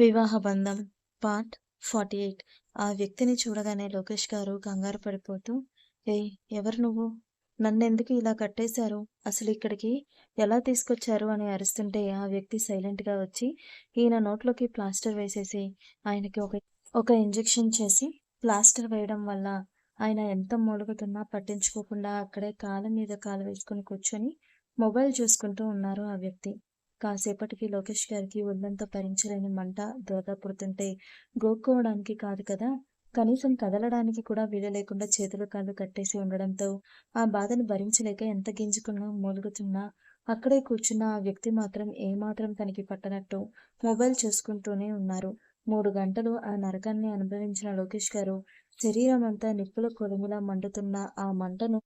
వివాహ బంధం part forty eight. ఆ వ్యక్తిని చూడగానే లోకేష్ గారు కంగారు పడిపోతూ ఏయ్ ఎవరు నువ్వు? నన్నెందుకు ఇలా కట్టేశారు? అసలు ఇక్కడికి ఎలా తీసుకొచ్చారు? అని అరుస్తుంటే ఆ వ్యక్తి సైలెంట్గా వచ్చి ఈయన నోట్లోకి ప్లాస్టర్ వేసేసి ఆయనకి ఒక ఒక ఇంజెక్షన్ చేసి ప్లాస్టర్ వేయడం వల్ల ఆయన ఎంత మూలుగుతున్నా పట్టించుకోకుండా అక్కడే కాలు మీద కాలు వేసుకుని కూర్చొని మొబైల్ చూసుకుంటూ ఉన్నారు ఆ వ్యక్తి. కాసేపటికి లోకేష్ గారికి ఒళ్ళంతా భరించలేని మంట దురద పుడుతుంటే గోక్కోవడానికి కాదు కదా? కనీసం కదలడానికి కూడా వీలు లేకుండా చేతులు కాళ్ళు కట్టేసి ఉండడంతో ఆ బాధను భరించలేక ఎంత గింజుకున్నా మూలుగుతున్నా అక్కడే కూర్చున్న ఆ వ్యక్తి మాత్రం ఏమాత్రం తనకి పట్టనట్టు మొబైల్ చూసుకుంటూనే ఉన్నారు. మూడు గంటలు ఆ నరకాన్ని అనుభవించిన లోకేష్ గారు శరీరం అంతా నిప్పుల కొలుములా మండుతున్న ఆ మంటను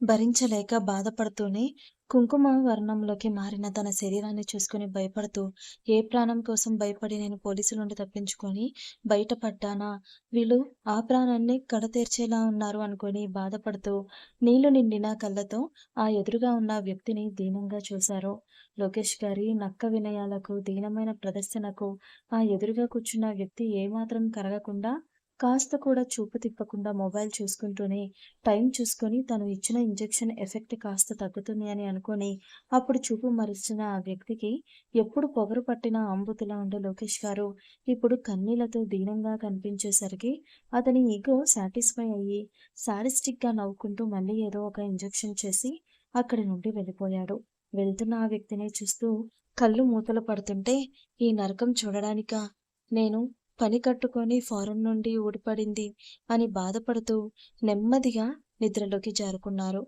భరించలేక బాధపడుతూనే కుంకుమ వర్ణంలోకి మారిన తన శరీరాన్ని చూసుకుని భయపడుతూ ఏ ప్రాణం కోసం భయపడి నేను పోలీసుల నుండి తప్పించుకొని బయటపడ్డానా? వీళ్ళు ఆ ప్రాణాన్ని కడతీర్చేలా ఉన్నారు అనుకొని బాధపడుతూ నీళ్ళు నిండిన కళ్ళతో ఆ ఎదురుగా ఉన్న వ్యక్తిని దీనంగా చూశారు. లోకేష్ గారి నక్క వినయాలకు దీనమైన ప్రదర్శనకు ఆ ఎదురుగా కూర్చున్న వ్యక్తి ఏమాత్రం కరగకుండా కాస్త కూడా చూపు తిప్పకుండా మొబైల్ చూసుకుంటూనే టైం చూసుకొని తను ఇచ్చిన ఇంజెక్షన్ ఎఫెక్ట్ కాస్త తగ్గుతుంది అని అనుకొని అప్పుడు చూపు మరిచిన ఆ వ్యక్తికి ఎప్పుడు పొగరు పట్టిన అంబుతులా ఉండే లోకేష్ గారు ఇప్పుడు కన్నీళ్ళతో దీనంగా కనిపించేసరికి అతని ఈగో సాటిస్ఫై అయ్యి సాడిస్టిక్గా నవ్వుకుంటూ మళ్ళీ ఏదో ఒక ఇంజెక్షన్ చేసి అక్కడి నుండి వెళ్ళిపోయాడు. వెళ్తున్న ఆ వ్యక్తిని చూస్తూ కళ్ళు మూతలు పడుతుంటే ఈ నరకం చూడడానిక? నేను పని కట్టుకొని ఫారెన్ నుండి ఊడిపడింది అని బాధపడుతూ నెమ్మదిగా నిద్రలోకి జారుకున్నారు.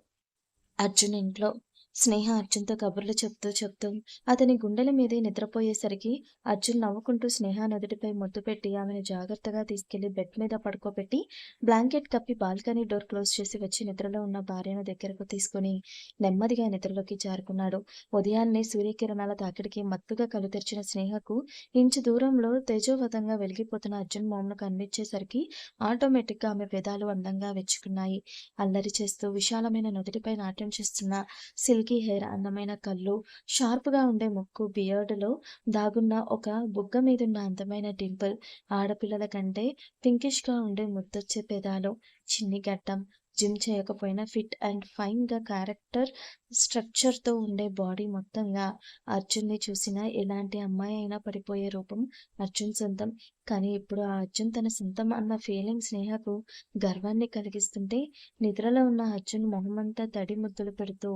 అర్జున్ ఇంట్లో స్నేహ అర్జున్తో కబుర్లు చెప్తూ చెప్తూ అతని గుండెల మీదే నిద్రపోయేసరికి అర్జున్ నవ్వుకుంటూ స్నేహ నదుటిపై ముద్దు పెట్టి ఆమెను జాగ్రత్తగా తీసుకెళ్ళి బెడ్ మీద పడుకోబెట్టి బ్లాంకెట్ కప్పి బాల్కనీ డోర్ క్లోజ్ చేసి వచ్చి నిద్రలో ఉన్న భార్యను దగ్గరకు తీసుకుని నెమ్మదిగా నిద్రలోకి జారుకున్నాడు. ఉదయాన్నే సూర్యకిరణాల తాకిడికి మత్తుగా కలు తెరిచిన స్నేహకు ఇంచు దూరంలో తేజోవతంగా వెలిగిపోతున్న అర్జున్ మోమును కనిపించేసరికి ఆటోమేటిక్గా ఆమె పెదాలు అందంగా వెచ్చుకున్నాయి. అల్లరి చేస్తూ విశాలమైన నుదుటిపై నాట్యం చేస్తున్న సిల్ సిల్కీ హెయిర్ అందమైన కళ్ళు షార్ప్గా ఉండే ముక్కు బియర్డ్లో దాగున్న ఒక బుగ్గ మీదున్న అందమైన డింపుల్ ఆడపిల్లల కంటే పింకిష్గా ఉండే ముద్దొచ్చే పెదాలు చిన్ని గడ్డం జిమ్ చేయకపోయినా ఫిట్ అండ్ ఫైన్గా క్యారెక్టర్ స్ట్రక్చర్తో ఉండే బాడీ మొత్తంగా అర్జున్ని చూసిన ఎలాంటి అమ్మాయి అయినా పడిపోయే రూపం అర్జున్ సొంతం. కానీ ఇప్పుడు ఆ అర్జున్ తన సొంతం అన్న ఫీలింగ్ స్నేహకు గర్వాన్ని కలిగిస్తుంటే నిద్రలో ఉన్న అర్జున్ మొహమంతా తడి ముద్దులు పెడుతూ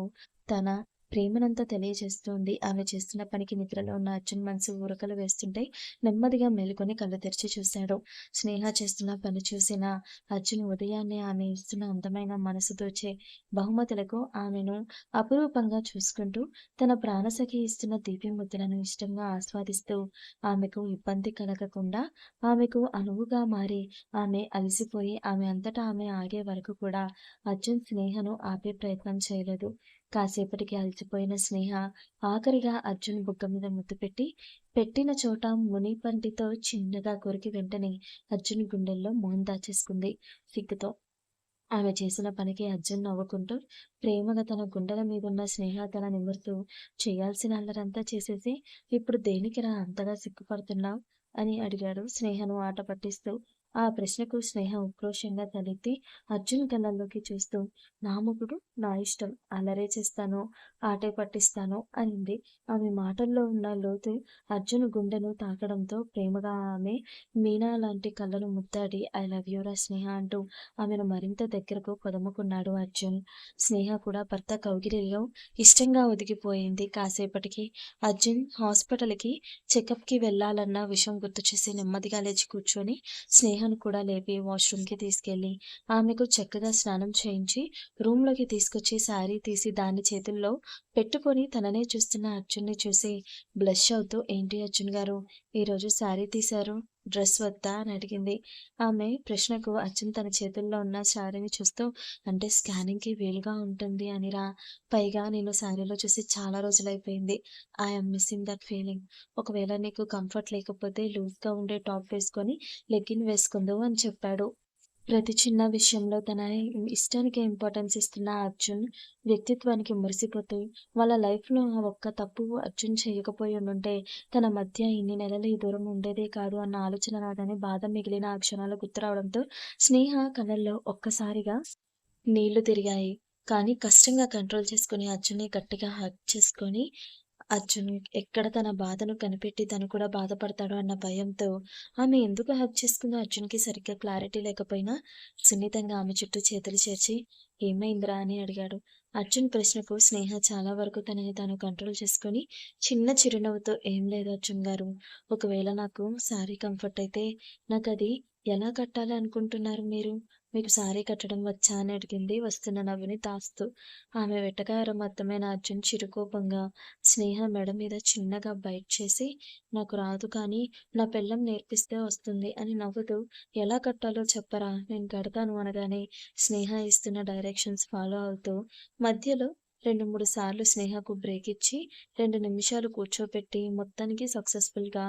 తన ప్రేమనంతా తెలియజేస్తుంది. ఆమె చేస్తున్న పనికి నిద్రలో ఉన్న అర్జున్ మనసు ఊరకలు వేస్తుంటే నెమ్మదిగా మేలుకొని కళ్ళు తెరిచి చూశాడు. స్నేహ చేస్తున్న పని చూసిన అర్జున్ ఉదయాన్నే ఆమె ఇస్తున్న అందమైన మనసు దోచే బహుమతులకు ఆమెను అపురూపంగా చూసుకుంటూ తన ప్రాణసఖి ఇస్తున్న దీపి ముద్రను ఇష్టంగా ఆస్వాదిస్తూ ఆమెకు ఇబ్బంది కలగకుండా ఆమెకు అనువుగా మారి ఆమె అలసిపోయి ఆమె అంతటా ఆమె ఆగే వరకు కూడా అర్జున్ స్నేహను ఆపే ప్రయత్నం చేయలేదు. కాసేపటికి అలసిపోయిన స్నేహ ఆఖరిగా అర్జున్ బుగ్గ మీద ముద్దు పెట్టి పెట్టిన చోట మునిపంటితో చిన్నగా కొరికి వెంటనే అర్జున్ గుండెల్లో మోహన్ దాచేసుకుంది సిగ్గుతో. ఆమె చేసిన పనికి అర్జున్ నవ్వుకుంటూ ప్రేమగా తన గుండెల మీదున్న స్నేహ తన నిమురుతూ చేయాల్సిన అల్లరంతా చేసేసి ఇప్పుడు దేనికిరా అంతగా సిగ్గుపడుతున్నావు? అని అడిగాడు స్నేహను ఆట పట్టిస్తూ. ఆ ప్రశ్నకు స్నేహ ఉక్రోషంగా తలెత్తి అర్జున్ కళ్ళల్లోకి చూస్తూ నా మొగుడు నా ఇష్టం. అలరే చేస్తాను ఆటే పట్టిస్తాను అనింది. ఆమె మాటల్లో ఉన్న లోతు అర్జున్ గుండెను తాకడంతో ప్రేమగా ఆమె మీనా లాంటి కళ్ళను ముద్దాడి ఐ లవ్ యూరా స్నేహ అంటూ ఆమెను మరింత దగ్గరకు పొదముకున్నాడు అర్జున్. స్నేహ కూడా భర్త కౌగిలిలో ఇష్టంగా ఒదిగిపోయింది. కాసేపటికి అర్జున్ హాస్పిటల్కి చెకప్కి వెళ్ళాలన్న విషయం గుర్తు చేసి నెమ్మదిగా లేచి కూర్చొని స్నేహ స్నేహను కూడా లేపి వాష్రూమ్కి తీసుకెళ్ళి ఆమెకు చక్కగా స్నానం చేయించి రూమ్లోకి తీసుకొచ్చి శారీ తీసి దాన్ని చేతుల్లో పెట్టుకొని తననే చూస్తున్న అర్జున్ని చూసి బ్లష్ అవుతూ ఏంటి అర్జున్ గారు ఈరోజు శారీ తీశారు? డ్రెస్ వద్దా అని అడిగింది. ఆమె ప్రశ్నకు అర్జున్ తన చేతుల్లో ఉన్న శారీని చూస్తూ అంటే స్కానింగ్కి వీలుగా ఉంటుంది అనిరా. పైగా నేను శారీలో చూసి చాలా రోజులైపోయింది. ఐఎమ్ మిస్సింగ్ దట్ ఫీలింగ్ ఒకవేళ నీకు కంఫర్ట్ లేకపోతే లూజ్గా ఉండే టాప్ వేసుకొని లెగ్గిన్ వేసుకుందు అని చెప్పాడు. ప్రతి చిన్న విషయంలో తన ఇష్టానికి ఇంపార్టెన్స్ ఇస్తున్న అర్జున్ వ్యక్తిత్వానికి మురిసిపోతూ వాళ్ళ లైఫ్లో ఆ ఒక్క తప్పు అర్జున్ చేయకపోయి ఉండుంటే తన మధ్య ఇన్ని నెలలు ఈ దూరం ఉండేదే కాదు అన్న ఆలోచన రాగానే బాధ మిగిలిన ఆ క్షణాలు గుర్తురావడంతో స్నేహ కళ్ళల్లో ఒక్కసారిగా నీళ్ళు తిరిగాయి. కానీ కష్టంగా కంట్రోల్ చేసుకుని అర్జున్ని గట్టిగా హక్ చేసుకొని అర్జున్ ఎక్కడ తన బాధను కనిపెట్టి తను కూడా బాధపడతాడో అన్న భయంతో ఆమె ఎందుకు హెల్ప్ చేసుకుందో అర్జున్కి సరిగ్గా క్లారిటీ లేకపోయినా సున్నితంగా ఆమె చుట్టూ చేతులు చేర్చి ఏమైందిరా? అని అడిగాడు. అర్జున్ ప్రశ్నకు స్నేహ చాలా వరకు తనని తాను కంట్రోల్ చేసుకుని చిన్న చిరునవ్వుతో ఏం లేదు అర్జున్ గారు ఒకవేళ నాకు శారీ కంఫర్ట్ అయితే నాకు అది ఎలా కట్టాలి అనుకుంటున్నారు మీరు? మీకు సారీ కట్టడం వచ్చా అని అడిగింది. వస్తున్న నవ్వుని దాస్తూ ఆమె వెటకారం అర్థమైన అర్జున్ చిరుకోపంగా స్నేహ మెడ మీద చిన్నగా బైట్ చేసి నాకు రాదు కానీ నా పిల్లం నేర్పిస్తే వస్తుంది అని నవ్వుతూ ఎలా కట్టాలో చెప్పరా నేను కడతాను అనగానే స్నేహ ఇస్తున్న డైరెక్షన్స్ ఫాలో అవుతూ మధ్యలో రెండు మూడు సార్లు స్నేహకు బ్రేక్ ఇచ్చి రెండు నిమిషాలు కూర్చోపెట్టి మొత్తానికి సక్సెస్ఫుల్గా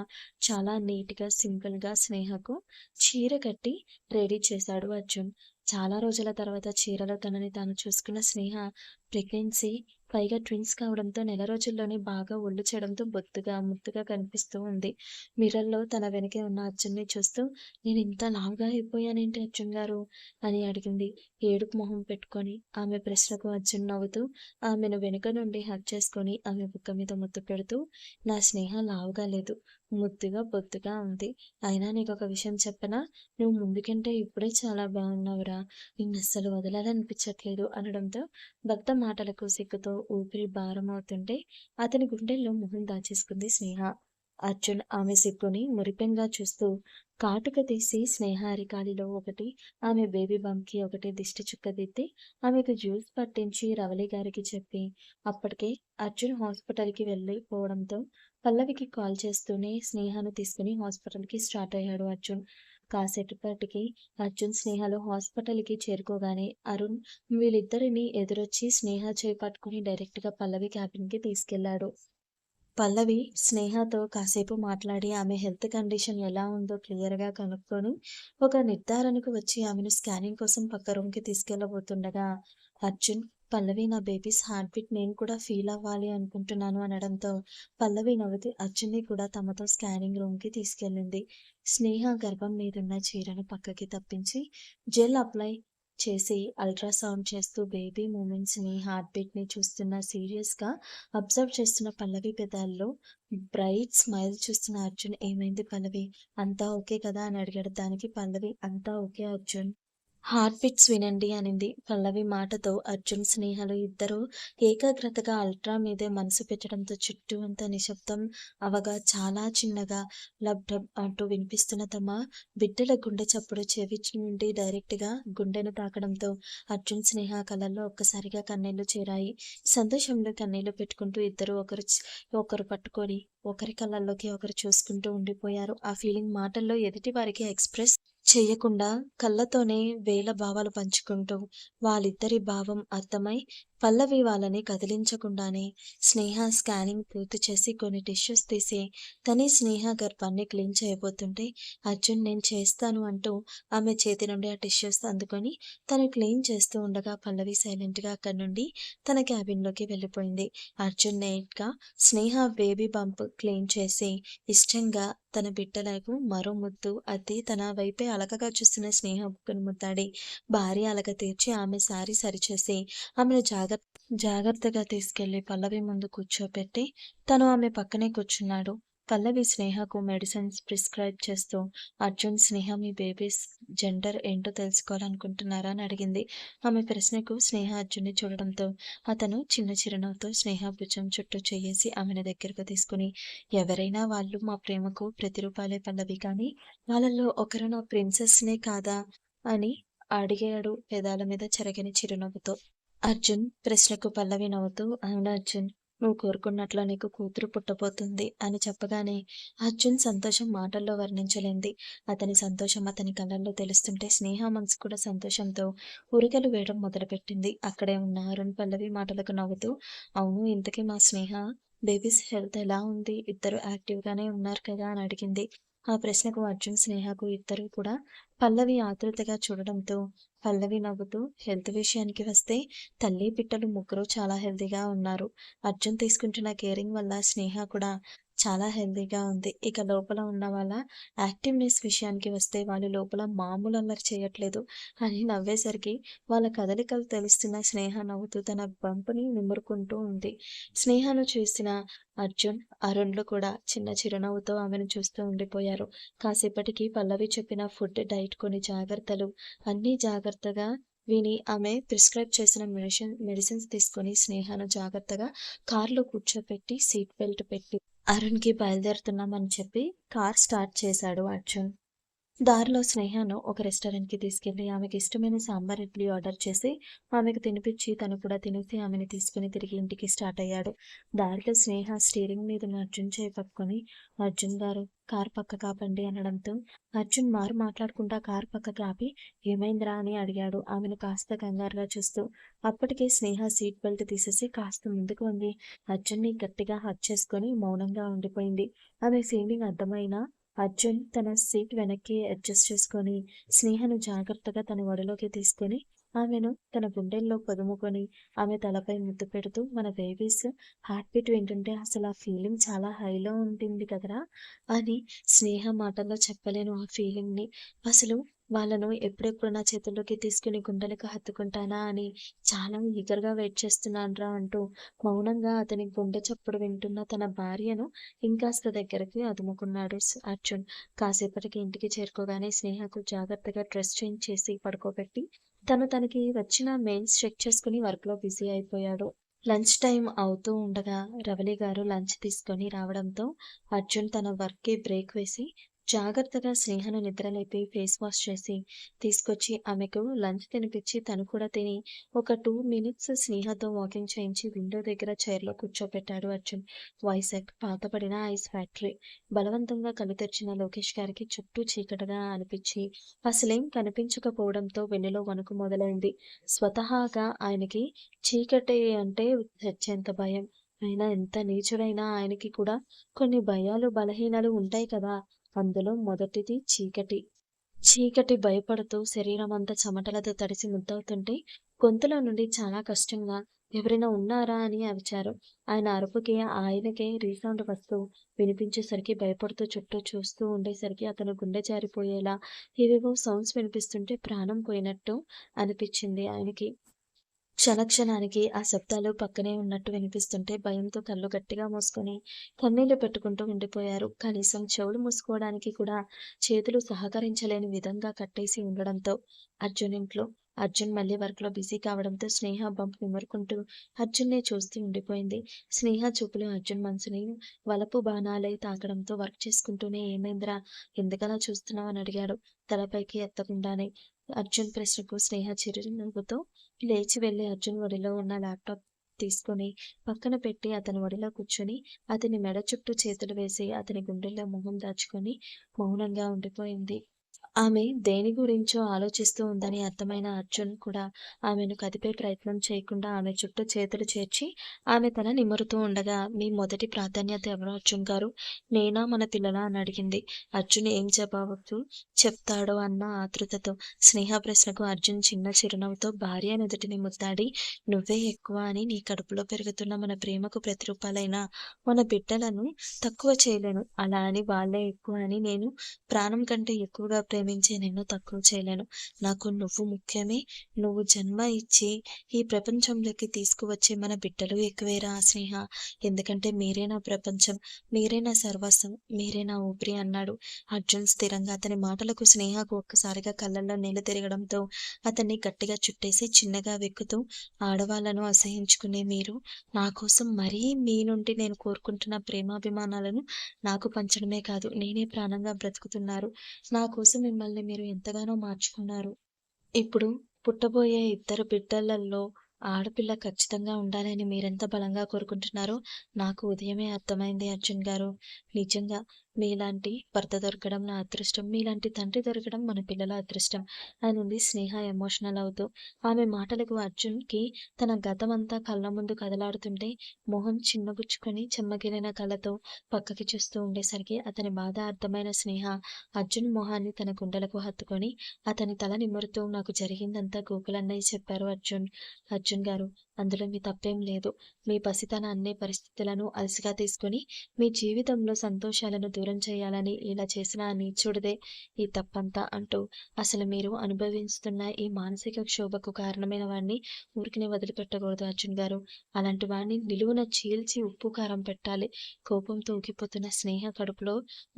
చాలా నీట్గా సింపుల్గా స్నేహకు చీర కట్టి రెడీ చేశాడు అర్జున్. చాలా రోజుల తర్వాత చీరలో తనని తాను చూసుకున్న స్నేహ ప్రెగ్నెన్సీ పైగా ట్విన్స్ కావడంతో నెల రోజుల్లోనే బాగా ఒళ్ళు చేయడంతో బొత్తుగా ముత్తుగా కనిపిస్తూ ఉంది. మిర్రర్లో తన వెనకే ఉన్న అర్జున్ని చూస్తూ నేను ఇంత లావుగా అయిపోయానేంటి అర్జున్ గారు? అని అడిగింది. ఏడుపు మొహం పెట్టుకొని ఆమె ప్రశ్నకు అర్జున్ నవ్వుతూ ఆమెను వెనుక నుండి హక్ చేసుకొని ఆమె బుక్క మీద ముద్దు పెడుతూ నా స్నేహం లావుగా లేదు. ముద్దుగా బొత్తుగా ఉంది. అయినా నీకు ఒక విషయం చెప్పనా? నువ్వు ముందుకంటే ఇప్పుడే చాలా బాగున్నావురా. నిన్ను అస్సలు వదలాలనిపించట్లేదు అనడంతో భక్త మాటలకు సిగ్గుతో ఊపిరి భారం అవుతుంటే అతని గుండెల్లో మొహం దాచేసుకుంది స్నేహ. అర్జున్ ఆమె సిగ్గుని మురిపెంగా చూస్తూ కాటుక తీసి స్నేహారికాలిలో ఒకటి ఆమె బేబీ బంకి ఒకటి దిష్టి చుక్కదిద్ది ఆమెకు జ్యూస్ పట్టించి రవలి గారికి చెప్పి అప్పటికే అర్జున్ హాస్పిటల్కి వెళ్ళిపోవడంతో పల్లవికి కాల్ చేస్తూనే స్నేహను తీసుకుని హాస్పిటల్కి స్టార్ట్ అయ్యాడు అర్జున్. కాసేపటికి అర్జున్ స్నేహలో హాస్పిటల్కి చేరుకోగానే అరుణ్ వీళ్ళిద్దరిని ఎదురొచ్చి స్నేహ చేపట్టుకుని డైరెక్ట్గా పల్లవి క్యాబిన్కి తీసుకెళ్ళాడు. పల్లవి స్నేహతో కాసేపు మాట్లాడి ఆమె హెల్త్ కండిషన్ ఎలా ఉందో క్లియర్గా కనుక్కొని ఒక నిర్ధారణకు వచ్చి ఆమెను స్కానింగ్ కోసం పక్క రూమ్కి తీసుకెళ్ళబోతుండగా అర్జున్ పల్లవి నా బేబీస్ హార్ట్ బీట్ నేను కూడా ఫీల్ అవ్వాలి అనుకుంటున్నాను అనడంతో పల్లవి నవ్వుతూ అర్జున్ని కూడా తమతో స్కానింగ్ రూమ్కి తీసుకెళ్ళింది. స్నేహ గర్భం మీదున్న చీరను పక్కకి తప్పించి జెల్ అప్లై చేసి అల్ట్రాసౌండ్ చేస్తూ బేబీ మూమెంట్స్ని హార్ట్ బీట్ని చూస్తున్న సీరియస్గా అబ్జర్వ్ చేస్తున్న పల్లవి పెదాల్లో బ్రైట్ స్మైల్ చూస్తున్న అర్జున్ ఏమైంది పల్లవి? అంతా ఓకే కదా? అని అడిగాడు. దానికి పల్లవి అంతా ఓకే అర్జున్. హార్ట్ బిట్స్ వినండి అనింది. పల్లవి మాటతో అర్జున్ స్నేహలు ఇద్దరు ఏకాగ్రతగా అల్ట్రా మీదే మనసు పెట్టడంతో చుట్టూ అంత నిశ్శబ్దం అవగా చాలా చిన్నగా లబ్ డబ్ అంటూ వినిపిస్తున్న తమ బిడ్డల గుండె చప్పుడు చెవి నుండి డైరెక్ట్గా గుండెను తాకడంతో అర్జున్ స్నేహ కళ్ళల్లో ఒక్కసారిగా కన్నీళ్ళు చేరాయి. సంతోషంలో కన్నీళ్ళు పెట్టుకుంటూ ఇద్దరు ఒకరు ఒకరు పట్టుకొని ఒకరి కళ్ళల్లోకి ఒకరు చూసుకుంటూ ఉండిపోయారు. ఆ ఫీలింగ్ మాటల్లో ఎదుటి వారికి ఎక్స్ప్రెస్ చేయకుండా కళ్ళతోనే వేల భావాలు పంచుకుంటూ వాళ్ళిద్దరి భావం అర్థమై పల్లవి వాళ్ళని కదిలించకుండానే స్నేహ స్కానింగ్ పూర్తి చేసి కొన్ని టిష్యూస్ తీసి తనే స్నేహ గర్భాన్ని క్లీన్ చేయబోతుంటే అర్జున్ నేను చేస్తాను అంటూ ఆమె చేతి నుండి ఆ టిష్యూస్ అందుకొని తను క్లీన్ చేస్తూ ఉండగా పల్లవి సైలెంట్గా అక్కడి నుండి తన క్యాబిన్లోకి వెళ్ళిపోయింది. అర్జున్ నేట్గా స్నేహ బేబీ బంప్ క్లీన్ చేసి ఇష్టంగా తన బిడ్డలకు మరో ముద్దు అది తన వైపే అలకగా చూస్తున్న స్నేహ బుక్కును ముద్దాడి భార్య అలక తీర్చి ఆమె సారి సరిచేసి ఆమెను జాగ్రత్త జాగ్రత్తగా తీసుకెళ్ళి పల్లవి ముందు కూర్చోపెట్టి తను ఆమె పక్కనే కూర్చున్నాడు. పల్లవి స్నేహకు మెడిసిన్స్ ప్రిస్క్రైబ్ చేస్తూ అర్జున్ స్నేహ మీ బేబీస్ జెండర్ ఏంటో తెలుసుకోవాలనుకుంటున్నారా అని అడిగింది. ఆమె ప్రశ్నకు స్నేహ అర్జున్ని చూడడంతో అతను చిన్న చిరునవ్వుతో స్నేహ భుజం చుట్టూ చేసి ఆమెను దగ్గరకు తీసుకుని ఎవరైనా వాళ్ళు మా ప్రేమకు ప్రతిరూపాలే పల్లవి కానీ వాళ్ళల్లో ఒకరు నా ప్రిన్సెస్నే కాదా? అని అడిగాడు పెదాల మీద చెరగని చిరునవ్వుతో. అర్జున్ ప్రశ్నకు పల్లవి నవ్వుతూ అవును అర్జున్ నువ్వు కోరుకున్నట్లు నీకు కూతురు పుట్టబోతుంది అని చెప్పగానే అర్జున్ సంతోషం మాటల్లో వర్ణించలేంది. అతని సంతోషం అతని కళ్ళల్లో తెలుస్తుంటే స్నేహ మనసు కూడా సంతోషంతో ఉరికలు వేయడం మొదలుపెట్టింది. అక్కడే ఉన్న అరుణ్ పల్లవి మాటలకు నవ్వుతూ అవును ఇంతకీ మా స్నేహ బేబీస్ హెల్త్ ఎలా ఉంది? ఇద్దరు యాక్టివ్గానే ఉన్నారు కదా అని అడిగింది. ఆ ప్రశ్నకు అర్జున్, స్నేహకు ఇద్దరూ కూడా పల్లవి ఆతృతగా చూడడంతో పల్లవి నవ్వుతూ హెల్త్ విషయానికి వస్తే తల్లి, బిడ్డలు ముగ్గురు చాలా హెల్తీగా ఉన్నారు. అర్జున్ తీసుకుంటున్న కేరింగ్ వల్ల స్నేహ కూడా చాలా హెల్తీగా ఉంది. ఇక లోపల ఉన్న వాళ్ళ యాక్టివ్‌నెస్ విషయానికి వస్తే వాళ్ళు లోపల మామూలు అల్లరి చేయట్లేదు అని నవ్వేసరికి వాళ్ళ కదలికలు తెలుస్తున్న స్నేహ నవ్వుతూ తన బంపుని నిమురుకుంటూ ఉంది. స్నేహను చూసిన అర్జున్, అరుణ్‌లు కూడా చిన్న చిరునవ్వుతో ఆమెను చూస్తూ ఉండిపోయారు. కాసేపటికి పల్లవి చెప్పిన ఫుడ్, డైట్ కొన్ని జాగ్రత్తలు అన్నీ జాగ్రత్తగా విని ఆమె ప్రిస్క్రైబ్ చేసిన మెడిసిన్ మెడిసిన్స్ తీసుకొని స్నేహను జాగ్రత్తగా కార్‌లో కూర్చోపెట్టి సీట్ బెల్ట్ పెట్టి అరుణ్‌కి బయలుదేరుతున్నామని చెప్పి కార్ స్టార్ట్ చేశాడు అర్జున్. దారిలో స్నేహను ఒక రెస్టారెంట్‌కి తీసుకెళ్ళి ఆమెకి ఇష్టమైన సాంబార్ ఇడ్లీ ఆర్డర్ చేసి ఆమెకు తినిపించి తను కూడా తినేసి ఆమెని తీసుకుని తిరిగి ఇంటికి స్టార్ట్ అయ్యాడు. దారిలో స్నేహ స్టీరింగ్ మీద అర్జున్ చేయి పట్టుకొని అర్జున్ గారు కారు పక్క కాపండి అనడంతో అర్జున్ మారు మాట్లాడకుండా కారు పక్క కాపి ఏమైందిరా అని అడిగాడు ఆమెను కాస్త కంగారుగా చూస్తూ. అప్పటికే స్నేహ సీట్ బెల్ట్ తీసేసి కాస్త ముందుకు వంగి అర్జున్‌ని గట్టిగా హచ్ చేసుకొని మౌనంగా ఉండిపోయింది. ఆమె ఫీలింగ్ అర్థమైనా అర్జున్ తన సీట్ వెనక్కి అడ్జస్ట్ చేసుకొని స్నేహను జాగ్రత్తగా తన ఒడిలోకి తీసుకొని ఆమెను తన గుండెల్లో పొదుముకొని ఆమె తలపై ముద్దు పెడుతూ మన బేబీస్ హార్ట్ బీట్ వింటుంటే అసలు ఆ ఫీలింగ్ చాలా హైలో ఉంటుంది కదరా అని స్నేహ మాటల్లో చెప్పలేను ఆ ఫీలింగ్‌ని. అసలు వాళ్ళను ఎప్పుడెప్పుడు నా చేతుల్లోకి తీసుకుని గుండెలకు హత్తుకుంటానా అని చాలా ఈగర్‌గా వెయిట్ చేస్తున్నానురా అంటూ మౌనంగా అతని గుండె చప్పుడు వింటున్న తన భార్యను ఇంకాస్త దగ్గరికి అదుముకున్నాడు అర్జున్. కాసేపటికి ఇంటికి చేరుకోగానే స్నేహకు జాగ్రత్తగా డ్రెస్ చేంజ్ చేసి పడుకోబెట్టి తను తనకి వచ్చిన మెయిల్స్ చెక్ చేసుకుని వర్క్‌లో బిజీ అయిపోయాడు. లంచ్ టైం అవుతూ ఉండగా రవలి గారు లంచ్ తీసుకొని రావడంతో అర్జున్ తన వర్క్‌కి బ్రేక్ వేసి జాగ్రత్తగా స్నేహను నిద్రలేపి ఫేస్ వాష్ చేసి తీసుకొచ్చి ఆమెకు లంచ్ తినిపించి తను కూడా తిని ఒక టూ మినిట్స్ స్నేహతో వాకింగ్ చేయించి విండో దగ్గర చైర్‌లో కూర్చోపెట్టాడు అర్జున్. వైజాగ్ పాతబడిన ఐస్ ఫ్యాక్టరీ. బలవంతంగా కళ్ళు తెరిచిన లోకేష్ గారికి చుట్టూ చీకటిగా అనిపించి అసలేం కనిపించకపోవడంతో వెన్నులో వణుకు మొదలైంది. స్వతహాగా ఆయనకి చీకటి అంటే చచ్చేంత భయం. అయినా ఎంత నీచుడైనా ఆయనకి కూడా కొన్ని భయాలు, బలహీనలు ఉంటాయి కదా! అందులో మొదటిది చీకటి. చీకటి భయపడుతూ శరీరమంతా చెమటలతో తడిసి ముద్దవుతుంటే గొంతులో నుండి చాలా కష్టంగా ఎవరైనా ఉన్నారా అని అరిచారు. ఆయన అరుపుకి ఆయనకే రీసౌండ్ వస్తూ వినిపించేసరికి భయపడుతూ చుట్టూ చూస్తూ ఉండేసరికి అతను గుండె జారిపోయేలా ఏవేవో సౌండ్స్ వినిపిస్తుంటే ప్రాణం పోయినట్టు అనిపించింది ఆయనకి. క్షణక్షణానికి ఆ శబ్దాలు పక్కనే ఉన్నట్టు వినిపిస్తుంటే భయంతో కళ్ళు గట్టిగా మూసుకొని కన్నీళ్ళు పెట్టుకుంటూ ఉండిపోయారు. కనీసం చెవులు మూసుకోవడానికి కూడా చేతులు సహకరించలేని విధంగా కట్టేసి ఉండడంతో అర్జున్ ఇంట్లో అర్జున్ మళ్ళీ వర్క్‌లో బిజీ కావడంతో స్నేహ బంప్ నిమురుకుంటూ అర్జున్‌నే చూస్తూ ఉండిపోయింది. స్నేహ చూపులు అర్జున్ మనసుని వలపు బాణాలై తాకడంతో వర్క్ చేసుకుంటూనే ఏమైందిరా? ఎందుకలా చూస్తున్నావు అని అడిగాడు తలపైకి ఎత్తకుండానే. అర్జున్ ప్రశ్నకు స్నేహ చిరునవ్వుతో లేచి వెళ్ళి అర్జున్ ఒడిలో ఉన్న ల్యాప్‌టాప్ తీసుకొని పక్కన పెట్టి అతని ఒడిలో కూర్చొని అతని మెడ చుట్టూ చేతులు వేసి అతని గుండెల్లో మొహం దాచుకొని మౌనంగా ఉండిపోయింది. ఆమె దేని గురించో ఆలోచిస్తూ ఉందని అర్థమైన అర్జున్ కూడా ఆమెను కదిపే ప్రయత్నం చేయకుండా ఆమె చుట్టూ చేతులు చేర్చి ఆమె తల నిమురుతూ ఉండగా మీ మొదటి ప్రాధాన్యత ఎవరు అర్జున్ గారు? నేనా మన పిల్లలా అని అడిగింది. అర్జున్ ఏం జవాబు చెప్తాడో అన్న ఆతృతతో. స్నేహ ప్రశ్నకు అర్జున్ చిన్న చిరునవ్వుతో భార్య నుదుటిని ముద్దాడి నువ్వే ఎక్కువ అని నీ కడుపులో పెరుగుతున్న మన ప్రేమకు ప్రతిరూపాలైన మన బిడ్డలను తక్కువ చేయలేను. అలా అని వాళ్ళే ఎక్కువ అని నేను ప్రాణం కంటే ఎక్కువగా ప్రేమించే నిన్ను తక్కువ చేయలేను. నాకు నువ్వు ముఖ్యమే. నువ్వు జన్మ ఇచ్చి ఈ ప్రపంచంలోకి తీసుకువచ్చే మన బిడ్డలు ఎక్కువేరా స్నేహ. ఎందుకంటే మీరే నా ప్రపంచం. మీరే నా సర్వస్వం. మీరే నా ఊపిరి అన్నాడు అర్జున్ స్థిరంగా. అతని మాటలకు స్నేహకు ఒక్కసారిగా కళ్ళల్లో నీళ్ళు తిరగడంతో అతన్ని గట్టిగా చుట్టేసి చిన్నగా వెక్కుతూ ఆడవాళ్ళను అసహ్యించుకునే మీరు నా కోసం మరీ మీ నుండి నేను కోరుకుంటున్న ప్రేమాభిమానాలను నాకు పంచడమే కాదు నేనే ప్రాణంగా బ్రతుకుతున్నారు. నా కోసం మిమ్మల్ని మీరు ఎంతగానో మార్చుకున్నారు. ఇప్పుడు పుట్టబోయే ఇద్దరు బిడ్డలలో ఆడపిల్ల ఖచ్చితంగా ఉండాలని మీరెంత బలంగా కోరుకుంటున్నారో నాకు ఉదయమే అర్థమైంది అర్జున్ గారు. నిజంగా మీలాంటి భర్త దొరకడం నా అదృష్టం. మీలాంటి తండ్రి దొరకడం మన పిల్లల అదృష్టం అనింది స్నేహ ఎమోషనల్ అవుతూ. ఆమె మాటలకు అర్జున్‌కి తన గతమంతా కళ్ళ ముందు కదలాడుతుంటే మొహం చిన్నబుచ్చుకొని చెమ్మగిలిన కళ్ళతో పక్కకి చూస్తూ ఉండేసరికి అతని బాధ అర్థమైన స్నేహ అర్జున్ మొహాన్ని తన గుండెలకు హత్తుకొని అతని తల నిమురుతూ నాకు జరిగిందంతా గోకులన్నయ్య చెప్పారు అర్జున్. అర్జున్ గారు అందులో మీ తప్పేం లేదు. మీ పసితనాన్నే పరిస్థితులను అలసిగా తీసుకొని మీ జీవితంలో సంతోషాలను దూరం చేయాలని ఇలా చేసిన ఆ నీచుడిదే ఈ తప్పంతా అంటూ అసలు మీరు అనుభవిస్తున్న ఈ మానసిక క్షోభకు కారణమైన వాడిని ఊరికినే వదిలిపెట్టకూడదు అర్జున్ గారు. అలాంటి వాడిని నిలువున చీల్చి ఉప్పు కారం పెట్టాలి. కోపంతో ఊగిపోతున్న స్నేహ కడుపులో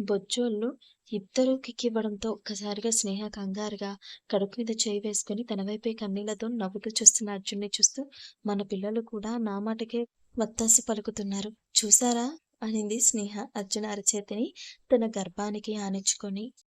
బొజ్జోళ్ళు ఇద్దరూ కిక్కివ్వడంతో ఒక్కసారిగా స్నేహ కంగారుగా కడుపు మీద చేయి వేసుకొని తన వైపే కన్నీళ్ళతో నవ్వుతూ చూస్తున్న అర్జున్‌ని చూస్తూ మన పిల్లలు కూడా నా మాటకే వత్తాసు పలుకుతున్నారు. చూసారా అనింది స్నేహ అర్జున అరచేతిని తన గర్భానికి ఆనించుకొని.